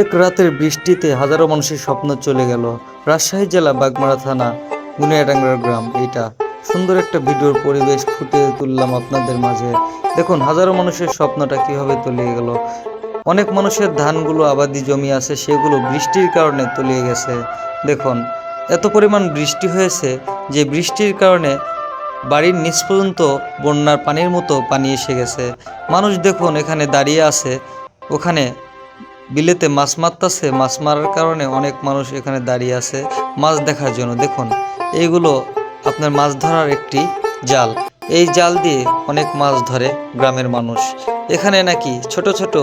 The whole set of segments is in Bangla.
এক রাতের বৃষ্টিতে হাজারো মানুষের স্বপ্ন চলে গেল। রাজশাহী জেলা বাগমারা থানা গুনিয়াডাঙ্গার গ্রাম এটা সুন্দর একটা ভিডিওর পরিবেশ ফুটিয়ে তুললাম আপনাদের মাঝে। দেখুন, হাজারো মানুষের স্বপ্নটা কীভাবে তলিয়ে গেল। অনেক মানুষের ধানগুলো আবাদি জমি আছে, সেগুলো বৃষ্টির কারণে তলিয়ে গেছে। দেখুন, এত পরিমাণ বৃষ্টি হয়েছে যে বৃষ্টির কারণে বাড়ির নিচ পর্যন্ত বন্যার পানির মতো পানি এসে গেছে। মানুষ দেখুন, এখানে দাঁড়িয়ে আছে, ওখানে বিলেতে মাছ মারতেছে, মাছ মারার কারণে অনেক মানুষ এখানে দাঁড়িয়ে আছে মাছ দেখার জন্য। দেখুন, এইগুলো আপনার মাছ ধরার একটি জাল। এই জাল দিয়ে অনেক মাছ ধরে গ্রামের মানুষ। এখানে নাকি ছোট ছোট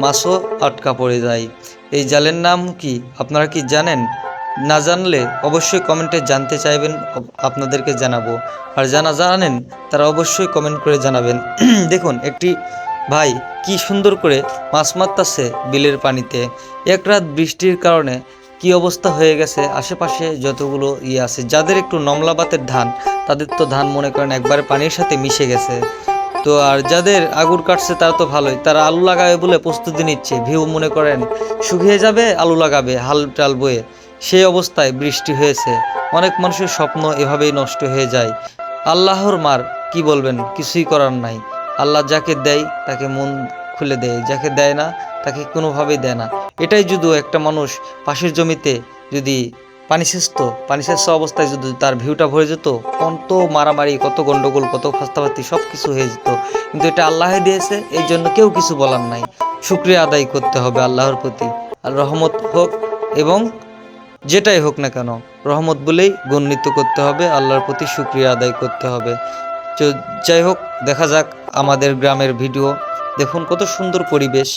মাছও আটকা পড়ে যায়। এই জালের নাম কি আপনারা কি জানেন? না জানলে অবশ্যই কমেন্টে জানতে চাইবেন, আপনাদেরকে জানাব। আর জানা জানেন, তারা অবশ্যই কমেন্ট করে জানাবেন। দেখুন, একটি ভাই, কি সুন্দর করে মাছ মারতাছে বিলের পানিতে। এক রাত বৃষ্টির কারণে কি অবস্থা হয়ে গেছে আশেপাশে যতগুলো ইয়ে আছে, যাদের একটু নমলাবাতের ধান, তাদের তো ধান মনে করেন একবারে পানির সাথে মিশে গেছে। তো আর যাদের আগুর কাটছে তারা তো ভালোই, তারা আলু লাগাবে বলে প্রস্তুতি নিচ্ছে। ভিউ মনে করেন শুকিয়ে যাবে, আলু লাগাবে, হাল টাল বয়ে। সেই অবস্থায় বৃষ্টি হয়েছে। অনেক মানুষের স্বপ্ন এভাবেই নষ্ট হয়ে যায়। আল্লাহর মার, কি বলবেন? কিছুই করার নাই। আল্লাহ যাকে দেয়, তাকে মন খুলে দেয়। যাকে দেয় না, তাকে কোনোভাবেই দেয় না। এটাই যদি একটা মানুষ পাশের জমিতে যদি পানি সেচত, পানি সেচ অবস্থায় যদি তার ভিউটা ভরে যেত, কত মারামারি, কত গন্ডগোল, কত ফাস্তাফাস্তি সব কিছু হয়ে যেত। কিন্তু এটা আল্লাহ দিয়েছে, এই জন্য কেউ কিছু বলার নাই। শুক্রিয়া আদায় করতে হবে আল্লাহর প্রতি। আর রহমত হোক এবং যেটাই হোক না কেন, রহমত বলেই গণ্যিত করতে হবে, আল্লাহর প্রতি শুক্রিয়া আদায় করতে হবে। তো যাই হোক, দেখা যাক আমাদের গ্রামের ভিডিও। দেখুন কত সুন্দর পরিবেশ,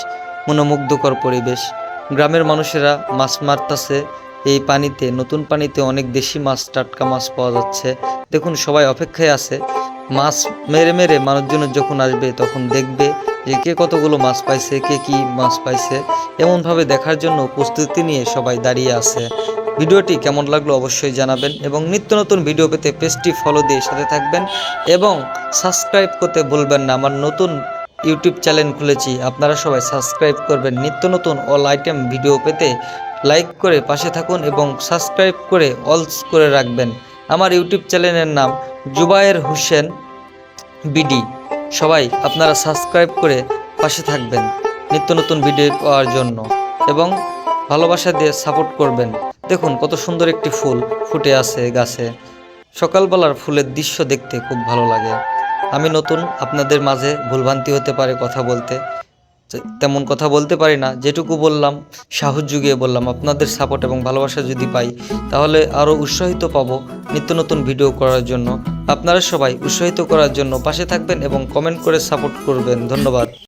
মনোমুগ্ধকর পরিবেশ। গ্রামের মানুষেরা মাছ মারতাছে, এই পানিতে, নতুন পানিতে অনেক দেশি মাছ, টাটকা মাছ পাওয়া যাচ্ছে। দেখুন, সবাই অপেক্ষায় আছে। মাছ মেরে মেরে মানুষজন যখন আসবে, তখন দেখবে যে কে কতগুলো মাছ পাইছে, কে কি মাছ পাইছে। এমনভাবে দেখার জন্য প্রস্তুতি নিয়ে সবাই দাঁড়িয়ে আছে। ভিডিওটি কেমন লাগল অবশ্যই জানাবেন এবং নিত্য নতুন ভিডিও পেতে পেজটি ফলো দিয়ে সাথে থাকবেন এবং সাবস্ক্রাইব করতে ভুলবেন না। আমার নতুন ইউটিউব চ্যানেল খুলেছি, আপনারা সবাই সাবস্ক্রাইব করবেন। নিত্য নতুন অল আইটেম ভিডিও পেতে লাইক করে পাশে থাকুন এবং সাবস্ক্রাইব করে অলস করে রাখবেন। আমার ইউটিউব চ্যানেলের নাম জুবায়ের হোসেন বিডি। সবাই আপনারা সাবস্ক্রাইব করে পাশে থাকবেন নিত্য নতুন ভিডিও পাওয়ার জন্য এবং ভালোবাসা দিয়ে সাপোর্ট করবেন। দেখুন কত সুন্দর একটি ফুল ফুটে আছে গাছে। সকালবেলার ফুলের দৃশ্য দেখতে খুব ভালো লাগে। আমি নতুন, আপনাদের মাঝে ভুলভ্রান্তি হতে পারে কথা বলতে। তেমন কথা বলতে পারি না, যেটুকু বললাম, সাহস যুগিয়ে বললাম, আপনাদের সাপোর্ট এবং ভালোবাসা যদি পাই, তাহলে আরও উৎসাহিত পাবো নিত্য নতুন ভিডিও করার জন্য। আপনারা সবাই উৎসাহিত করার জন্য পাশে থাকবেন এবং কমেন্ট করে সাপোর্ট করবেন। ধন্যবাদ।